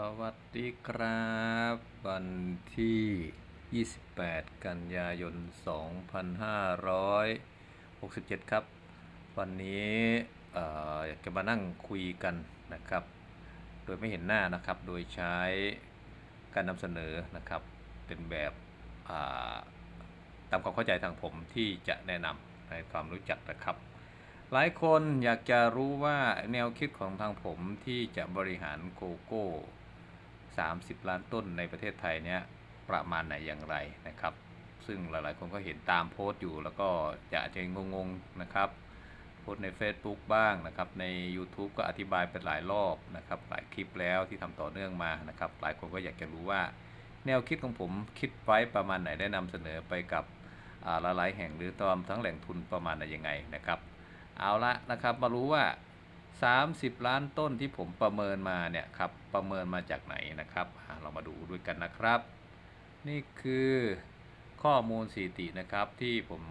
สวัสดีครับ วันที่ 28 กันยายน 2567 ครับ วันนี้เอ่อยากจะมานั่งคุยกันนะครับ โดยไม่เห็นหน้านะครับ โดยใช้การนำเสนอนะครับ เป็นแบบาตามความเข้าใจทางผมที่จะแนะนำในความรู้จักนะครับหลายคนอยากจะรู้ว่าแนวคิดของทางผมที่จะบริหารโกโก้ 30 ล้านต้นในประเทศไทยเนี่ยประมาณไหนอย่างไรนะครับ ซึ่งหลายๆ คนก็เห็นตามโพสต์อยู่ แล้วก็จะอาจจะงงๆนะครับโพสต์ใน Facebook บ้างนะครับใน YouTube ก็อธิบายเป็นหลายรอบนะครับหลายคลิปแล้วที่ทำต่อเนื่องมานะครับ หลายคนก็อยากจะรู้ว่า แนวคิดของผมคิดไว้ประมาณไหนได้นำเสนอไปกับหลายๆแห่งหรือตามทั้งแหล่งทุนประมาณไหนยังไงนะครับ เอาละนะครับมารู้ว่า 30 ล้านต้นที่ผมประเมินมาเนี่ยครับประเมินมาจากไหนนะครับเรามาดูด้วยกันนะครับ นี่คือข้อมูลสถิตินะครับที่ผม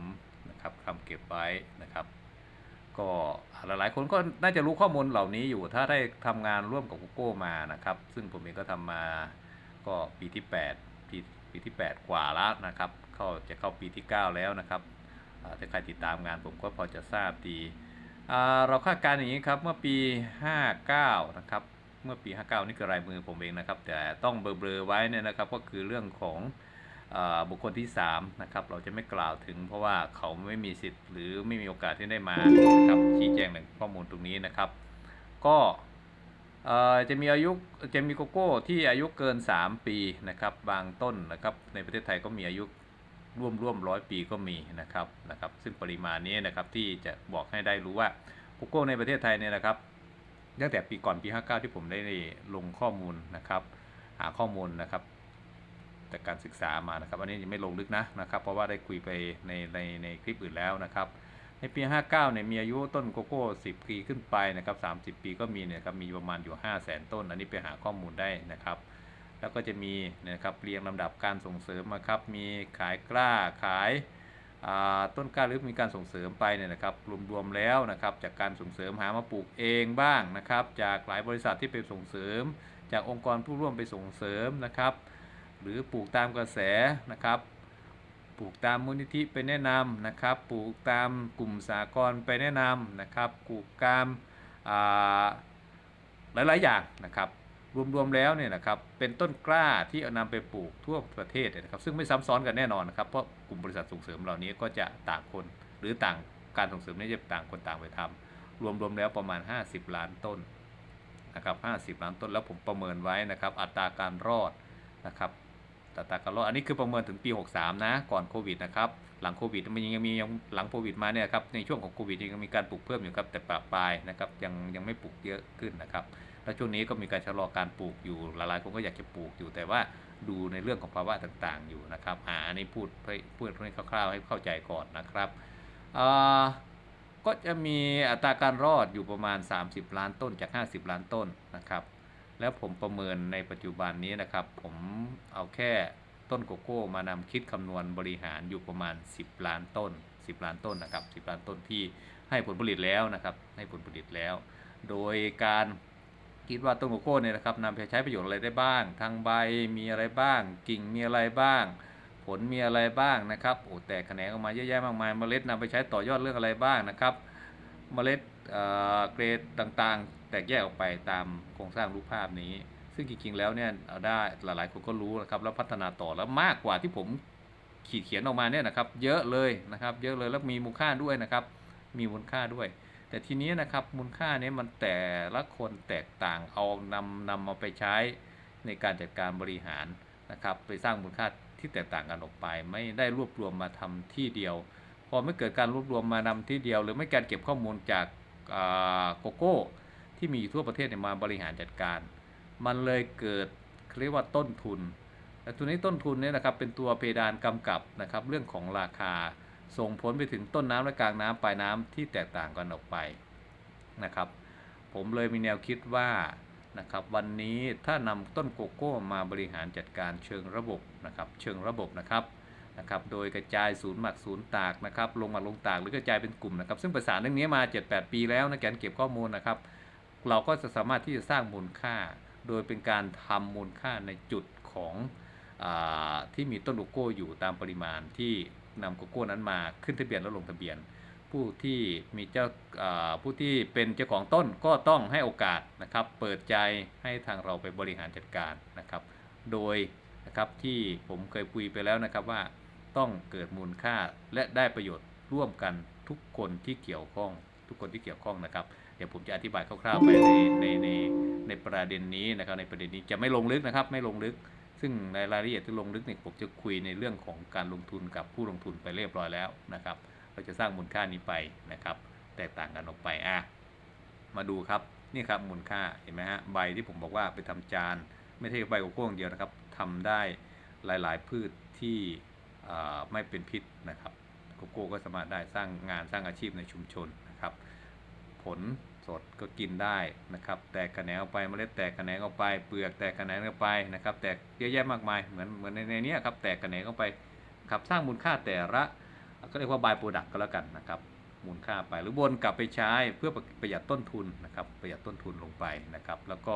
นะครับทำเก็บไว้นะครับก็หลายๆคนก็น่าจะรู้ข้อมูลเหล่านี้อยู่ถ้าได้ทำงานร่วมกับ Google มานะครับ ซึ่งผมเองก็ทำมาก็ปีที่ 8 ปีปีที่ 8 กว่าแล้วนะครับ เข้าจะเข้าปีที่ 9 แล้วนะครับถ้าใครติดตามงานผมก็พอจะทราบดี เราคาดการณ์อย่างนี้ครับเมื่อปี 59 นะครับ เมื่อปี 59 นี่คือลายมือผมเองนะครับ แต่ต้องเบลอๆไว้เนี่ยนะครับ ก็คือเรื่องของอบุคคลที่ 3 นะครับ เราจะไม่กล่าวถึง เพราะว่าเขาไม่มีสิทธิ์ หรือไม่มีโอกาสที่ได้มานะครับชี้แจงในข้อมูลตรงนี้นะครับ ก็จะมีอายุจะมีโกโก้ที่อายุเกิน 3 ปีนะครับ บางต้นนะครับ ในประเทศไทยก็มีอายุ ร่วมร่วมร้อยปีก็มีนะครับนะครับ ซึ่งปริมาณนี้นะครับที่จะบอกให้ได้รู้ว่าโกโก้ในประเทศไทยเนี่ยนะครับตั้งแต่ปีก่อนปี 59 ที่ผมได้ลงข้อมูลนะครับ หาข้อมูลนะครับจากการศึกษามานะครับ อันนี้ยังไม่ลงลึกนะนะครับ เพราะว่าได้คุยไปในในในคลิปอื่นแล้วนะครับ ในปี 59 เนี่ยมีอายุต้นโกโก้ 10 ปีขึ้นไปนะครับ 30 ปีก็มีเนี่ยครับมีประมาณอยู่ 5 0 0แสนต้น อันนี้ไปหาข้อมูลได้นะครับ แล้วก็จะมีนะครับเรียงลำดับการส่งเสริมมาครับ มีขายกล้าขายต้นกล้าหรือมีการส่งเสริมไปเนี่ยนะครับรวมๆแล้วนะครับ จากการส่งเสริมหามาปลูกเองบ้างนะครับ จากหลายบริษัทที่ไปส่งเสริม จากองค์กรผู้ร่วมไปส่งเสริมนะครับ หรือปลูกตามกระแสนะครับ ปลูกตามมูลนิธิไปแนะนำนะครับ ปลูกตามกลุ่มสากลไปแนะนำนะครับปลูกตามหลายๆอย่างนะครับ รวมๆแล้วเนี่ยนะครับเป็นต้นกล้าที่เอานำไปปลูกทั่วประเทศเนะครับ ซึ่งไม่ซ้ำซ้อนกันแน่นอนนะครับเพราะกลุ่มบริษัทส่งเสริมเหล่านี้ก็จะต่างคนหรือต่างการส่งเสริมนี้จะต่างคนต่างไปทำรวมๆแล้วประมาณ 50 ล้านต้นนะครับ50 ล้านต้นแล้วผมประเมินไว้นะครับ อัตราการรอดนะครับอัตราการรอดอันนี้คือประเมินถึงปี 63 นะ ก่อนโควิดนะครับ หลังโควิดมันยังมียังหลังโควิดมาเนี่ยครับในช่วงของโควิดยังมีการปลูกเพิ่มอยู่ครับแต่ปรับปลายนะครับยังยังไม่ปลูกเยอะขึ้นนะครับ แล้วช่วงนี้ก็มีการชะลอการปลูกอยู่หลายๆคนก็อยากจะปลูกอยู่ แต่ว่าดูในเรื่องของภาวะต่างๆ อยู่นะครับอ่าอันนี้พูดให้พูดให้คร่าวๆให้เข้าใจก่อนนะครับอ่าก็จะมีอัตราการรอดอยู่ประมาณ 30 ล้านต้นจาก 50 ล้านต้นนะครับ แล้วผมประเมินในปัจจุบันนี้นะครับ ผมเอาแค่ต้นโกโก้มานำคิดคำนวณบริหารอยู่ประมาณ 10 ล้านต้น 10 ล้านต้นนะครับ 10 ล้านต้นที่ให้ผลผลิตแล้วนะครับ ให้ผลผลิตแล้ว โดยการ คิดว่าต้นโกโก้เนี่ยนะครับนำไปใช้ประโยชน์อะไรได้บ้าง ทางใบมีอะไรบ้าง กิ่งมีอะไรบ้าง ผลมีอะไรบ้างนะครับโอ้แตกแขนงออกมาเยอะแยะมากมาย เมล็ดนำไปใช้ต่อยอดเรื่องอะไรบ้างนะครับ เมล็ดเอ่อเกรดต่างๆ แตกแยกออกไปตามโครงสร้างรูปภาพนี้ ซึ่งจริงๆแล้วเนี่ยเอาได้หลายๆคนก็รู้นะครับแล้วพัฒนาต่อแล้วมากกว่าที่ผมขีดเขียนออกมาเนี่ยนะครับ เยอะเลยนะครับ เยอะเลยแล้วมีมูลค่าด้วยนะครับ มีมูลค่าด้วย แต่ทีนี้นะครับมูลค่านี้มันแต่ละคนแตกต่างเอานำนำมาไปใช้ในการจัดการบริหารนะครับไปสร้างมูลค่าที่แตกต่างกันออกไป ไม่ได้รวบรวมมาทำที่เดียว พอไม่เกิดการรวบรวมมานำที่เดียว หรือไม่การเก็บข้อมูลจากอาโกโก้ที่มีอยู่ทั่วประเทศมาบริหารจัดการ มันเลยเกิดเรียกว่าต้นทุนแต่ตัวนี้ต้นทุนเนี่ยนะครับเป็นตัวเพดานกำกับนะครับเรื่องของราคา ส่งผลไปถึงต้นน้ำและกลางน้ำปลายน้ำที่แตกต่างกันออกไปนะครับ ผมเลยมีแนวคิดว่านะครับวันนี้ถ้านำต้นโกโก้มาบริหารจัดการเชิงระบบนะครับ เชิงระบบนะครับนะครับ โดยกระจายศูนย์หมักศูนย์ตากนะครับ ลงหมักลงตากหรือกระจายเป็นกลุ่มนะครับ ซึ่งประสานเรื่องนี้มา 7-8 ปีแล้วนะแกนเก็บข้อมูลนะครับ เราก็จะสามารถที่จะสร้างมูลค่า โดยเป็นการทำมูลค่าในจุดของอาที่มีต้นโกโก้อยู่ตามปริมาณที่ นำโกโก้นั้นมาขึ้นทะเบียนแล้วลงทะเบียน ผู้ที่มีเจ้าผู้ที่เป็นเจ้าของต้นก็ต้องให้โอกาสนะครับเปิดใจให้ทางเราไปบริหารจัดการนะครับ โดยนะครับที่ผมเคยคุยไปแล้วนะครับว่าต้องเกิดมูลค่าและได้ประโยชน์ร่วมกันทุกคนที่เกี่ยวข้อง ทุกคนที่เกี่ยวข้องนะครับ เดี๋ยวผมจะอธิบายคร่าวๆไปในในในในประเด็นนี้นะครับในประเด็นนี้จะไม่ลงลึกนะครับไม่ลงลึก ซึ่งในรายละเอียดที่ลงลึกเนี่ยผมจะคุยในเรื่องของการลงทุนกับผู้ลงทุนไปเรียบร้อยแล้วนะครับ เราจะสร้างมูลค่านี้ไปนะครับ แตกต่างกันออกไปอะมาดูครับนี่ครับมูลค่าเห็นไหมฮะใบที่ผมบอกว่าไปทำจาน ไม่ใช่ใบโกโก้อย่างเดียวนะครับทำได้หลาย ๆ พืชที่ไม่เป็นพิษนะครับโกโก้ก็สามารถได้สร้างงานสร้างอาชีพในชุมชนนะครับ ผล สดก็กินได้นะครับ แตกกระแหนงออกไปเมล็ดแตกกระแหนงออกไปเปลือกแตกกระแหนงออกไปนะครับ แตกเยอะแยะมากมายเหมือนเหมือนในในนี้ครับแตกกระแหนงออกไปครับสร้างมูลค่าแต่ละก็เรียกว่าบายโปรดักก็แล้วกันนะครับมูลค่าไปหรือวนกลับไปใช้เพื่อประหยัดต้นทุนนะครับประหยัดต้นทุนลงไปนะครับ แล้วก็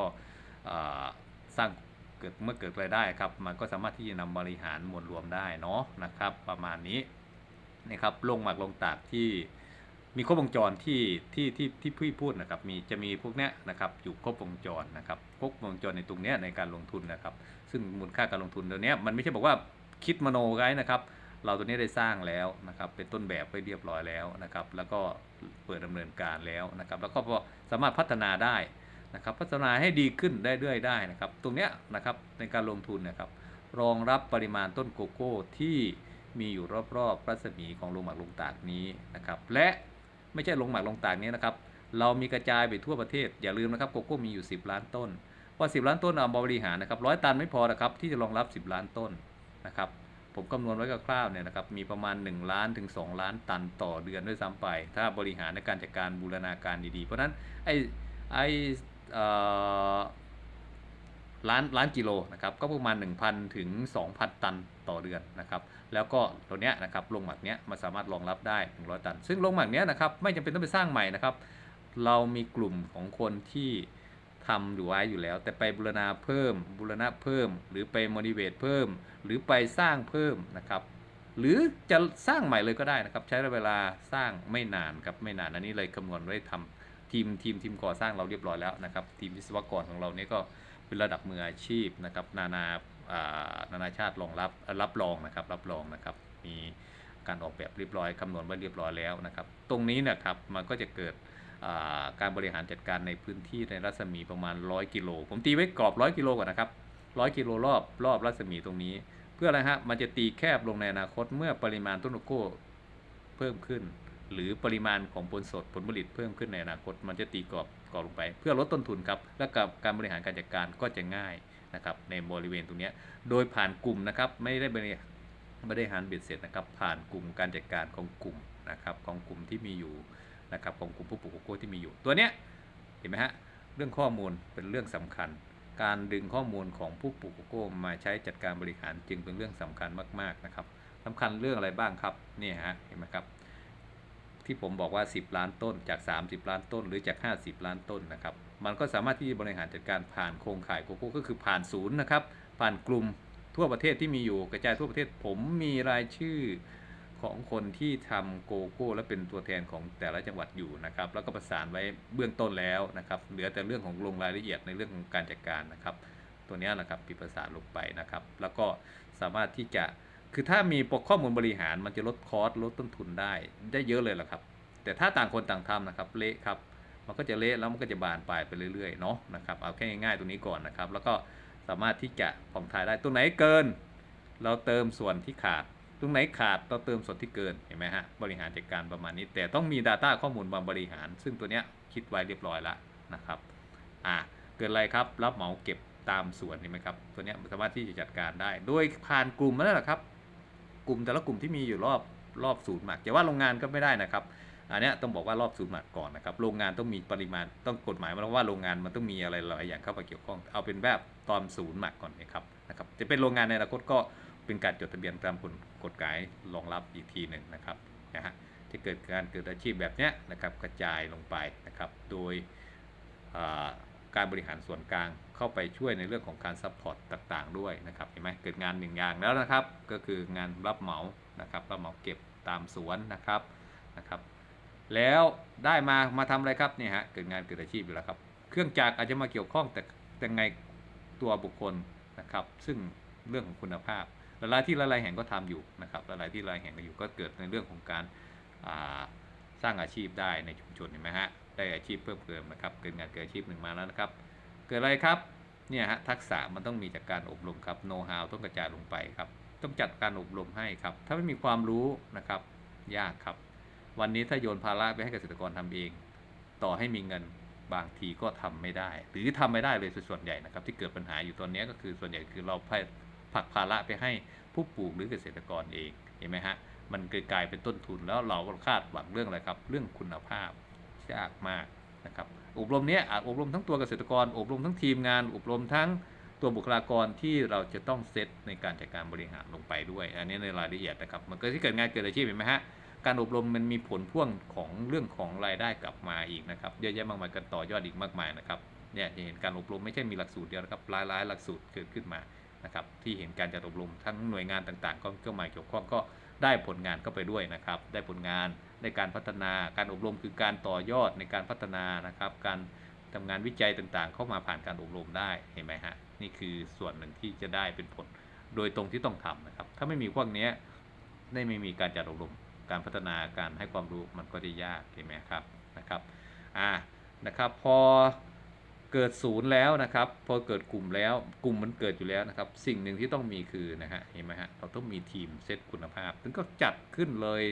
สร้างเกิดเมื่อเกิดรายได้ครับมันก็สามารถที่จะนำบริหารมวลรวมได้เนาะนะครับ ประมาณนี้นะครับลงหมักลงตากที่ มีครบวงจรที่ที่ที่ที่พี่พูดนะครับมีจะมีพวกเนี้ยนะครับอยู่ครบวงจรนะครับครบวงจรในตรงเนี้ยในการลงทุนนะครับ ซึ่งมูลค่าการลงทุนตัวเนี้ยมันไม่ใช่บอกว่าคิดมโนไว้นะครับ เราตัวนี้ได้สร้างแล้วนะครับเป็นต้นแบบไปเรียบร้อยแล้วนะครับ แล้วก็เปิดดำเนินการแล้วนะครับ แล้วก็พอสามารถพัฒนาได้นะครับ พัฒนาให้ดีขึ้นได้เรื่อยได้นะครับ ตรงเนี้ยนะครับในการลงทุนนะครับรองรับปริมาณต้นโกโก้ที่มีอยู่รอบๆรัศมีของโรงหมักลงตากนี้นะครับ และ ไม่ใช่โรงหมักลงตากนี้นะครับ เรามีกระจายไปทั่วประเทศ อย่าลืมนะครับโกโก้มีอยู่ 10 ล้านต้นพอ10 ล้านต้นเอาบริหารนะครับร้อยตันไม่พอนะครับที่จะรองรับ 10 ล้านต้นนะครับผมคำนวณไว้คร่าวๆเนี่ยนะครับมีประมาณ 1 ล้านถึง 2 ล้านตันต่อเดือนด้วยซ้ำไป ถ้าบริหารในการจัดการบูรณาการดีๆ เพราะฉะนั้นไอ้ไอ้เอ่อ ล้านล้านกิโลนะครับก็ประมาณ 1,000 ถึง 2,000 ตันต่อเดือนนะครับแล้วก็ตัวเนี้ยนะครับโรงหมักเนี้ยมันสามารถรองรับได้ 100 ตัน ซึ่งโรงหมักเนี้ยนะครับไม่จำเป็นต้องไปสร้างใหม่นะครับเรามีกลุ่มของคนที่ทำอยู่ไว้อยู่แล้ว แต่ไปบูรณาเพิ่มบูรณะเพิ่ม หรือไปโมดิเวตเพิ่ม หรือไปสร้างเพิ่มนะครับหรือจะสร้างใหม่เลยก็ได้นะครับ ใช้เวลาสร้างไม่นานครับไม่นานอันนี้เลยคำนวณไว้ทำทีมทีมทีมก่อสร้างเราเรียบร้อยแล้วนะครับ ทีมวิศวกรของเราเนี่ยก็ เป็นระดับมืออาชีพนะครับนานาานานาชาติรองรับรับรองนะครับรับรองนะครับ มีการออกแบบเรียบร้อยคำนวณไว้เรียบร้อยแล้วนะครับ ตรงนี้นะครับมันก็จะเกิดาการบริหารจัดการในพื้นที่ในรัศมีประมาณ 100 กิโล ผมตีไว้กรอบ 100 กิโลก่อนนะครับ100 กิโลรอบรอบรัศมีตรงนี้ เพื่ออะไรฮะมันจะตีแคบลงในอนาคตเมื่อปริมาณต้นโกโก้เพิ่มขึ้น หรือปริมาณของผลสดผลผลิตเพิ่มขึ้นในอนาคต มันจะตีกรอบ กรอบลงไป เพื่อลดต้นทุนครับและกับการบริหารการจัดการก็จะง่ายนะครับในบริเวณตรงนี้โดยผ่านกลุ่มนะครับไม่ได้บริไม่ได้หารเบ็ดเสร็จนะครับผ่านกลุ่มการจัดการของกลุ่มนะครับของกลุ่มที่มีอยู่นะครับของกลุ่มผู้ปลูกโกโก้ที่มีอยู่ตัวเนี้ยเห็นไหมฮะเรื่องข้อมูลเป็นเรื่องสำคัญ การดึงข้อมูลของผู้ปลูกโกโก้มาใช้จัดการบริหารจึงเป็นเรื่องสำคัญมากๆนะครับสำคัญเรื่องอะไรบ้างครับนี่ฮะเห็นไหมครับ ที่ผมบอกว่า 10 ล้านต้นจาก 30 ล้านต้นหรือจาก 50 ล้านต้นนะครับ มันก็สามารถที่จะบริหารจัดการผ่านโครงข่ายโกโก้ก็คือผ่านศูนย์นะครับ ผ่านกลุ่มทั่วประเทศที่มีอยู่กระจายทั่วประเทศผมมีรายชื่อของคนที่ทำโกโก้ และเป็นตัวแทนของแต่ละจังหวัดอยู่นะครับ แล้วก็ประสานไว้เบื้องต้นแล้วนะครับ เหลือแต่เรื่องของลงรายละเอียดในเรื่องของการจัดการนะครับ ตัวนี้นะครับพิประสานลงไปนะครับ แล้วก็สามารถที่จะ คือถ้ามีปกข้อมูลบริหารมันจะลดคอสลดต้นทุนได้ ได้เยอะเลยล่ะครับ แต่ถ้าต่างคนต่างทำนะครับเละครับ มันก็จะเละแล้วมันก็จะบานปลายไปเรื่อยๆเนาะนะครับเอาแค่ง่ายๆตรงนี้ก่อนนะครับ แล้วก็สามารถที่จะผ่องถ่ายได้ตรงไหนเกิน เราเติมส่วนที่ขาด ตรงไหนขาดเราเติมส่วนที่เกินเห็นไหมฮะบริหารจัดการประมาณนี้ แต่ต้องมี Data ข้อมูลมาบริหาร ซึ่งตัวเนี้ยคิดไว้เรียบร้อยแล้วนะครับอ่าเกิดอะไรครับรับเหมาเก็บตามส่วนเห็นไหมครับตัวเนี้ยสามารถที่จะจัดการได้ โดยผ่านกลุ่มนั่นแหละครับ กลุ่มแต่ละกลุ่มที่มีอยู่รอบรอบศูนย์หมักจะว่าโรงงานก็ไม่ได้นะครับ อันนี้ต้องบอกว่ารอบศูนย์หมักก่อนนะครับ โรงงานต้องมีปริมาณต้องกฎหมายมาแล้วว่าโรงงานมันต้องมีอะไรหลายอย่างเข้ามาเกี่ยวข้อง เอาเป็นแบบตอนศูนย์หมักก่อนนะครับนะครับ จะเป็นโรงงานในอนาคตก็เป็นการจดทะเบียนตามกฎกฎหมายรองรับอีกทีหนึ่งนะครับนะฮะจะเกิดการเกิดอาชีพแบบนี้นะครับกระจายลงไปนะครับ โดยการบริหารส่วนกลาง เข้าไปช่วยในเรื่องของการซัพพอร์ตต่าง ๆ ด้วยนะครับเห็นไหมเกิดงานหนึ่งอย่างแล้วนะครับ ก็คืองานรับเหมานะครับรับเหมาเก็บตามสวนนะครับนะครับ แล้วได้มามาทำอะไรครับเนี่ยฮะเกิดงานเกิดอาชีพอยู่แล้วครับ เครื่องจักรอาจจะมาเกี่ยวข้องแต่แต่ไงตัวบุคคลนะครับ ซึ่งเรื่องของคุณภาพหลายที่หลายแห่งก็ทำอยู่นะครับหลายที่หลายแห่งก็อยู่ก็เกิดในเรื่องของการาสร้างอาชีพได้ในชุมชนเห็นไหมฮะได้อาชีพเพิ่มเติมนะครับเกิดงานเกิดอาชีพหนึ่งมาแล้วนะครับ เกิดอะไรครับเนี่ยฮะทักษะมันต้องมีจากการอบรมครับโน้ตฮาวต้องกระจายลงไปครับ ต้องจัดการอบรมให้ครับ ถ้าไม่มีความรู้นะครับยากครับ วันนี้ถ้าโยนภาระไปให้เกษตรกรทำเอง ต่อให้มีเงินบางทีก็ทำไม่ได้ หรือทำไม่ได้เลยส่วนใหญ่นะครับ ที่เกิดปัญหาอยู่ตอนนี้ก็คือส่วนใหญ่คือเราผักภาระไปให้ผู้ปลูกหรือเกษตรกรเองเห็นไหมฮะมันกลายเป็นต้นทุนแล้วเราก็คาดหวังเรื่องอะไรครับ เรื่องคุณภาพยากมาก นะครับอบรมนี้อาจอบรมทั้งตัวเกษตรกร อบรมทั้งทีมงาน อบรมทั้งตัวบุคลากรที่เราจะต้องเซตในการจัดการบริหารลงไปด้วย อันนี้ในรายละเอียดนะครับ มันก็ที่เกิดงานเกิดอาชีพเห็นไหมฮะ การอบรมมันมีผลพ่วงของเรื่องของรายได้กลับมาอีกนะครับ เยอะแยะมากมายกันต่อยอดอีกมากมายนะครับ เนี่ยจะเห็นการอบรมไม่ใช่มีหลักสูตรเดียวนะครับ หลายหลายๆหลักสูตรเกิดขึ้นมา นะครับ ที่เห็นการจัดอบรมทั้งหน่วยงานต่างๆ ก็มาเกี่ยวข้องก็ได้ผลงานเข้าไปด้วยนะครับ ได้ผลงาน ในการพัฒนาการอบรมคือการต่อยอดในการพัฒนานะครับ การทำงานวิจัยต่างๆ เข้ามาผ่านการอบรมได้เห็นไหมฮะนี่คือส่วนหนึ่งที่จะได้เป็นผลโดยตรงที่ต้องทำนะครับ ถ้าไม่มีพวกนี้ได้ไม่มีการจัดอบรมการพัฒนาการให้ความรู้มันก็จะยากเห็นไหมครับนะครับอ่านะครับพอเกิดศูนย์แล้วนะครับ พอเกิดกลุ่มแล้วกลุ่มมันเกิดอยู่แล้วนะครับ สิ่งหนึ่งที่ต้องมีคือนะฮะเห็นไหมฮะเราต้องมีทีมเซตคุณภาพถึงก็จัดขึ้นเลย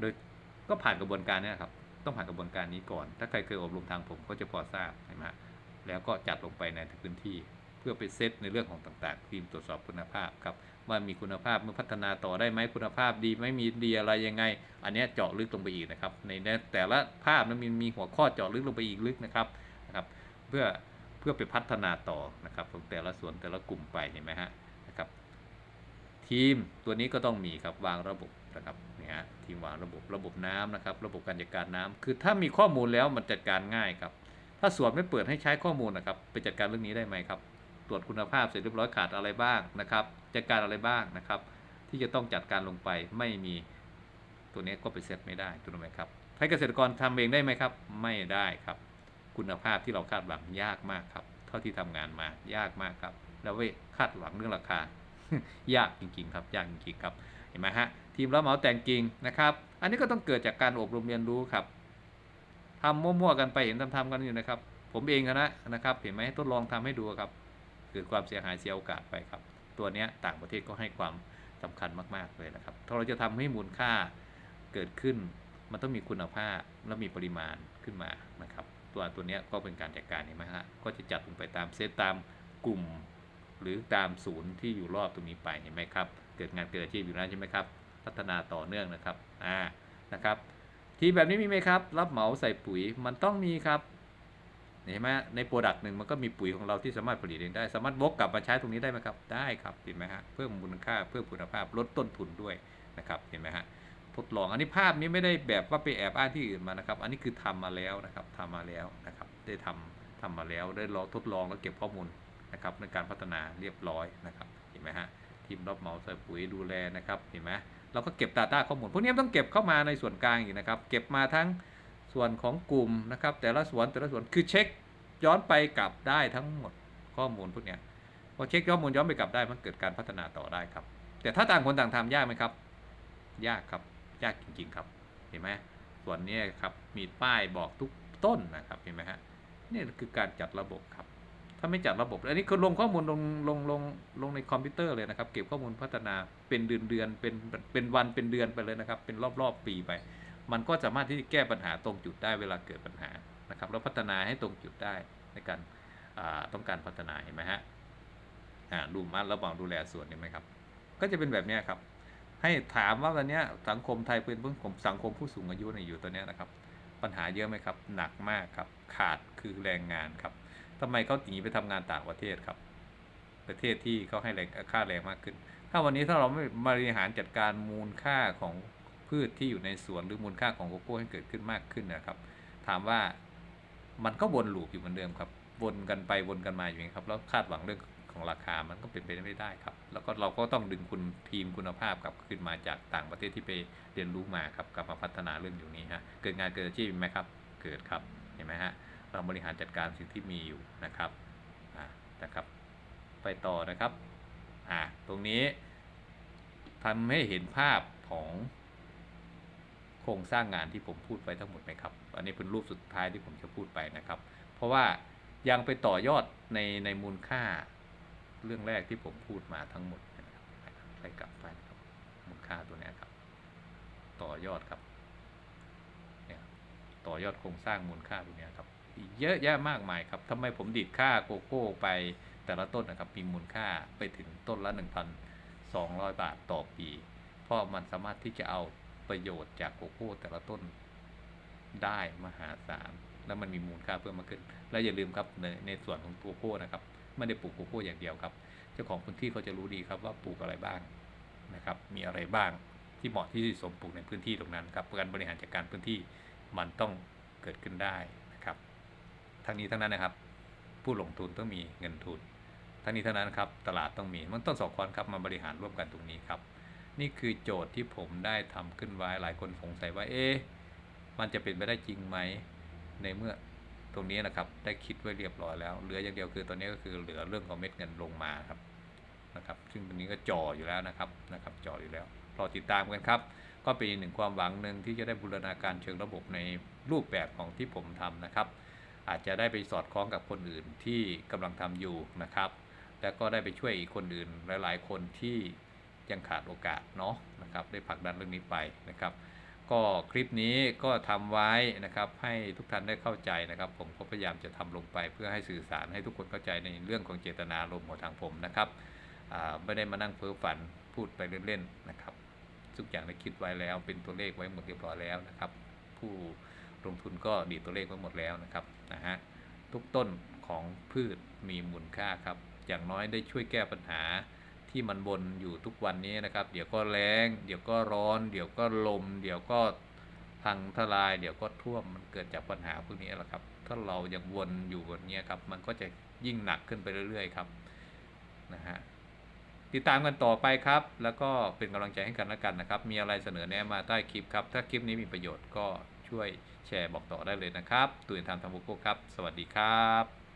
โดย ก็ผ่านกระบวนการนี้ครับ ต้องผ่านกระบวนการนี้ก่อน ถ้าใครเคยอบรมทางผมก็จะพอทราบเห็นไหมฮะแล้วก็จัดลงไปในพื้นที่เพื่อไปเซตในเรื่องของต่างๆ ทีมตรวจสอบคุณภาพครับว่ามีคุณภาพเมื่อพัฒนาต่อได้ไหมคุณภาพดีไม่มีดีอะไรยังไง อันนี้เจาะลึกลงไปอีกนะครับ ในแต่ละภาพนั้นมีมีหัวข้อเจาะลึกลงไปอีกลึกนะครับนะครับ เพื่อเพื่อไปพัฒนาต่อนะครับของแต่ละส่วนแต่ละกลุ่มไปเห็นไหมฮะนะครับ ทีมตัวนี้ก็ต้องมีครับวางระบบ นะครับนี่ฮะทีมวางระบบระบบน้ำนะครับ ระบบการจัดการน้ำคือถ้ามีข้อมูลแล้วมันจัดการง่ายครับ ถ้าสวนไม่เปิดให้ใช้ข้อมูลนะครับ ไปจัดการเรื่องนี้ได้ไหมครับ ตรวจคุณภาพเสร็จเรียบร้อยขาดอะไรบ้างนะครับ จัดการอะไรบ้างนะครับ ที่จะต้องจัดการลงไปไม่มีตัวนี้ก็ไปเซตไม่ได้ถูกไหมครับให้เกษตรกรทำเองได้ไหมครับ ไม่ได้ครับ คุณภาพที่เราคาดหวังยากมากครับ เท่าที่ทำงานมายากมากครับ แล้วเว้คาดหวังเรื่องราคา ยากจริงๆ ครับ ยากจริงๆครับ ห็นไหมฮะทีมรับเหมาแต่งกิ่งนะครับ อันนี้ก็ต้องเกิดจากการอบรมเรียนรู้ครับทำมั่วๆกันไปเห็นทำๆกันอยู่นะครับ ผมเองนะนะครับ เห็นไหมทดลองทำให้ดูครับ เกิดความเสียหายเสียโอกาสไปครับ ตัวนี้ต่างประเทศก็ให้ความสำคัญมากๆเลยนะครับ ถ้าเราจะทำให้มูลค่าเกิดขึ้น มันต้องมีคุณภาพและมีปริมาณขึ้นมานะครับ ตัวตัวนี้ก็เป็นการจัดการเห็นไหมฮะก็จะจัดลงไปตามเซตตามกลุ่ม หรือตามศูนย์ที่อยู่รอบตรงนี้ไปเห็นไหมครับ เกิดงานเกิดอาชีพอยู่แล้วใช่ไหมครับ พัฒนาต่อเนื่องนะครับอ่านะครับ ทีแบบนี้มีไหมครับ รับเหมาใส่ปุ๋ยมันต้องมีครับเห็นไหมในโปรดักต์หนึ่งมันก็มีปุ๋ยของเราที่สามารถผลิตเองได้ สามารถวกกลับมาใช้ตรงนี้ได้ไหมครับ ได้ครับเห็นไหมฮะเพิ่มมูลค่าเพิ่มคุณภาพลดต้นทุนด้วยนะครับเห็นไหมฮะทดลองอันนี้ภาพนี้ไม่ได้แบบว่าไปแอบอ้างที่อื่นมานะครับ อันนี้คือทำมาแล้วนะครับทำมาแล้วนะครับ ได้ทำทำมาแล้วได้ลองทดลองแล้วเก็บข้อมูลนะครับในการพัฒนาเรียบร้อยนะครับเห็นไหมฮะ ทีมรับเหมาใส่ปุ๋ยดูแลนะครับเห็นไหมเราก็เก็บ Data ข้อมูลพวกนี้ต้องเก็บเข้ามาในส่วนกลางอีกนะครับ เก็บมาทั้งส่วนของกลุ่มนะครับ แต่ละสวนแต่ละสวนคือเช็คย้อนไปกลับได้ทั้งหมดข้อมูลพวกนี้พอเช็คข้อมูลย้อนไปกลับได้มันเกิดการพัฒนาต่อได้ครับ แต่ถ้าต่างคนต่างทำยากไหมครับ ยากครับยากจริง ๆ ครับเห็นไหมส่วนนี้ครับมีป้ายบอกทุกต้นนะครับเห็นไหมฮะนี่คือการจัดระบบครับ ถ้าไม่จัดระบบ อันนี้คือลงข้อมูลลงลงลงลงในคอมพิวเตอร์เลยนะครับ เก็บข้อมูลพัฒนาเป็นเดือนเดือนเป็นเป็นวันเป็นเดือนไปเลยนะครับ เป็นรอบรอบปีไป มันก็สามารถที่จะแก้ปัญหาตรงจุดได้เวลาเกิดปัญหานะครับ แล้วพัฒนาให้ตรงจุดได้ในการอ่าต้องการพัฒนาเห็นไหมฮะอ่าดูมาระหว่างดูแลส่วนเห็นไหมครับ ก็จะเป็นแบบนี้ครับ ให้ถามว่าตอนนี้สังคมไทยเป็นสังคมสังคมผู้สูงอายุเนี่ยอยู่ตอนนี้นะครับ ปัญหาเยอะไหมครับ หนักมากครับ ขาดคือแรงงานครับ ทำไมเขาหนีไปทำงานต่างประเทศครับ ประเทศที่เขาให้แรงค่าแรงมากขึ้น ถ้าวันนี้ถ้าเราไม่บริหารจัดการมูลค่าของพืชที่อยู่ในสวนหรือมูลค่าของโกโก้ให้เกิดขึ้นมากขึ้นนะครับ ถามว่ามันก็วนลูปอยู่เหมือนเดิมครับ วนกันไปวนกันมาอย่างนี้ครับ แล้วคาดหวังเรื่องของราคามันก็เป็นไปไม่ได้ครับ แล้วก็เราก็ต้องดึงคุณทีมคุณภาพกลับขึ้นมาจากต่างประเทศที่ไปเรียนรู้มาครับกลับมาพัฒนาเรื่องอยู่นี้ฮะ เกิดงานเกิดอาชีพไหมครับ เกิดครับ เห็นไหมฮะ เราบริหารจัดการสิ่งที่มีอยู่นะครับนะครับ ไปต่อนะครับอ่าตรงนี้ทำให้เห็นภาพของโครงสร้างงานที่ผมพูดไปทั้งหมดไหมครับ อันนี้เป็นรูปสุดท้ายที่ผมจะพูดไปนะครับ เพราะว่ายังไปต่อยอดในในมูลค่าเรื่องแรกที่ผมพูดมาทั้งหมดนะครับไปกลับไปครับ มูลค่าตัวนี้ครับ ต่อยอดครับเนี่ยต่อยอดโครงสร้างมูลค่าตัวนี้ครับ อีกเยอะแยะมากมายครับทำไมผมดีดค่าโกโก้ไปแต่ละต้นนะครับมีมูลค่าไปถึงต้นละ 1,200 บาทต่อปี เพราะมันสามารถที่จะเอาประโยชน์จากโกโก้แต่ละต้นได้มหาศาลแล้วมันมีมูลค่าเพิ่มมากขึ้น และอย่าลืมครับในในส่วนของตัวโก้นะครับไม่ได้ปลูกโกโก้อย่างเดียวครับ เจ้าของพื้นที่เขาจะรู้ดีครับว่าปลูกอะไรบ้างนะครับ มีอะไรบ้างที่เหมาะที่จะสมปลูกในพื้นที่ตรงนั้นครับการบริหารจัดการพื้นที่มันต้องเกิดขึ้นได้ ทั้งนี้ทั้งนั้นนะครับ ผู้ลงทุนต้องมีเงินทุน ทั้งนี้ทั้งนั้นครับตลาดต้องมีมันต้องสองคนครับมาบริหารร่วมกันตรงนี้ครับนี่คือโจทย์ที่ผมได้ทำขึ้นไว้หลายคนสงสัยว่าเอ๊ะมันจะเป็นไปได้จริงไหมในเมื่อตรงนี้นะครับได้คิดไว้เรียบร้อยแล้วเหลืออย่างเดียวคือตอนนี้ก็คือเหลือเรื่องของเม็ดเงินลงมาครับนะครับ ซึ่งตรงนี้ก็จ่ออยู่แล้วนะครับนะครับจ่ออยู่แล้วรอติดตามกันครับ ก็เป็นหนึ่งความหวังหนึ่งที่จะได้บูรณาการเชิงระบบในรูปแบบของที่ผมทำนะครับ อาจจะได้ไปสอดคล้องกับคนอื่นที่กำลังทำอยู่นะครับ แล้วก็ได้ไปช่วยอีกคนอื่นหลาย ๆ คนที่ยังขาดโอกาสเนาะนะครับ ได้ผลักดันเรื่องนี้ไปนะครับ ก็คลิปนี้ก็ทำไว้นะครับให้ทุกท่านได้เข้าใจนะครับ ผมก็พยายามจะทำลงไป เพื่อให้สื่อสารให้ทุกคนเข้าใจในเรื่องของเจตนารมณ์ของทางผมนะครับไม่ได้มานั่งเพ้อฝันพูดไปเล่นๆนะครับทุกอย่างได้คิดไว้แล้วเป็นตัวเลขไว้หมดเรียบร้อยแล้วนะครับ ผู้ ลงทุนก็ดีตัวเลขไว้หมดแล้วนะครับนะฮะทุกต้นของพืชมีมูลค่าครับ อย่างน้อยได้ช่วยแก้ปัญหาที่มันบนอยู่ทุกวันนี้นะครับ เดี๋ยวก็แล้งเดี๋ยวก็ร้อน เดี๋ยวก็ลม เดี๋ยวก็พังทลาย เดี๋ยวก็ท่วมมันเกิดจากปัญหาพวกนี้แหละครับ ถ้าเรายังวนอยู่แบบนี้ครับ มันก็จะยิ่งหนักขึ้นไปเรื่อย ๆ ครับนะฮะติดตามกันต่อไปครับ แล้วก็เป็นกำลังใจให้กันและกันนะครับ มีอะไรเสนอแนะมาใต้คลิปครับ ถ้าคลิปนี้มีประโยชน์ก็ ช่วยแชร์บอกต่อได้เลยนะครับตุยนทำทำบุโกครับ สวัสดีครับ